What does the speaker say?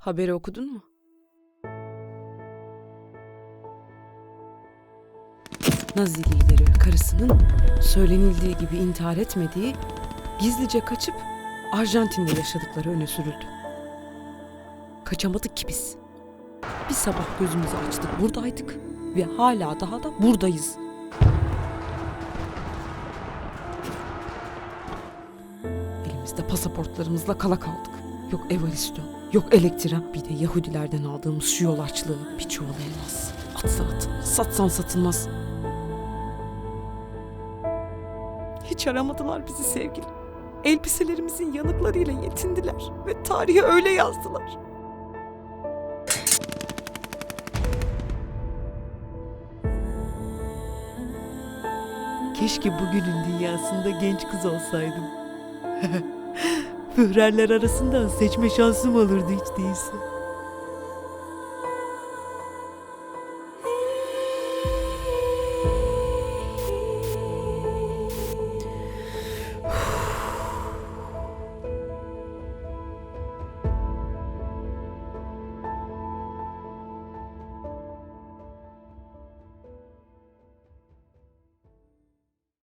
Haberi okudun mu? Nazi lideri karısının söylenildiği gibi intihar etmediği, gizlice kaçıp Arjantin'de yaşadıkları öne sürüldü. Kaçamadık ki biz. Bir sabah gözümüzü açtık buradaydık ve hala daha da buradayız. Elimizde pasaportlarımızla kala kaldık. Yok Evaristo, yok Elektra, bir de Yahudilerden aldığımız şu yol açlığı, bir çuval elmas. Atsan atılmaz, satsan satılmaz. Hiç aramadılar bizi sevgilim. Elbiselerimizin yanıklarıyla yetindiler ve tarihi öyle yazdılar. Keşke bugünün dünyasında genç kız olsaydım. Führerler arasında seçme şansım olurdu hiç değilse.